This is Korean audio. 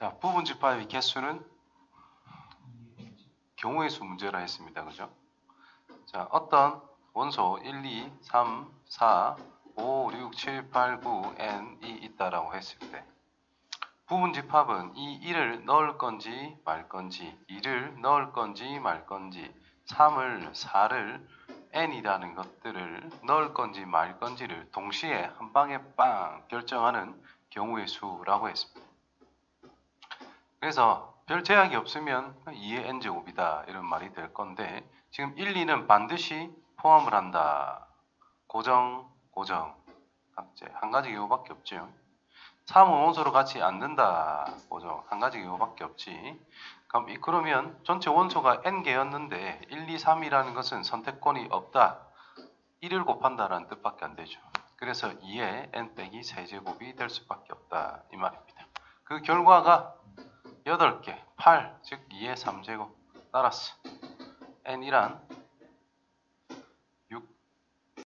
자, 부분 집합의 개수는 경우의 수 문제라 했습니다. 그죠? 자, 어떤 원소 1, 2, 3, 4, 5, 6, 7, 8, 9, n이 있다라고 했을 때 부분 집합은 이 1을 넣을 건지 말 건지 2를 넣을 건지 말 건지 3을 4를 n이라는 것들을 넣을 건지 말 건지를 동시에 한 방에 빵 결정하는 경우의 수라고 했습니다. 그래서 별 제약이 없으면 2의 n제곱이다 이런 말이 될 건데 지금 1, 2는 반드시 포함을 한다. 고정, 고정. 한 가지 경우밖에 없죠. 3은 원소로 같이 앉는다. 고정. 한 가지 경우밖에 없지. 그럼 이- 그러면 전체 원소가 n개였는데 1, 2, 3이라는 것은 선택권이 없다. 1을 곱한다라는 뜻밖에 안 되죠. 그래서 2의 n 빼기 세제곱이 될 수밖에 없다. 이 말입니다. 그 결과가 8개, 8, 즉 2의 3제곱 따라서 n이란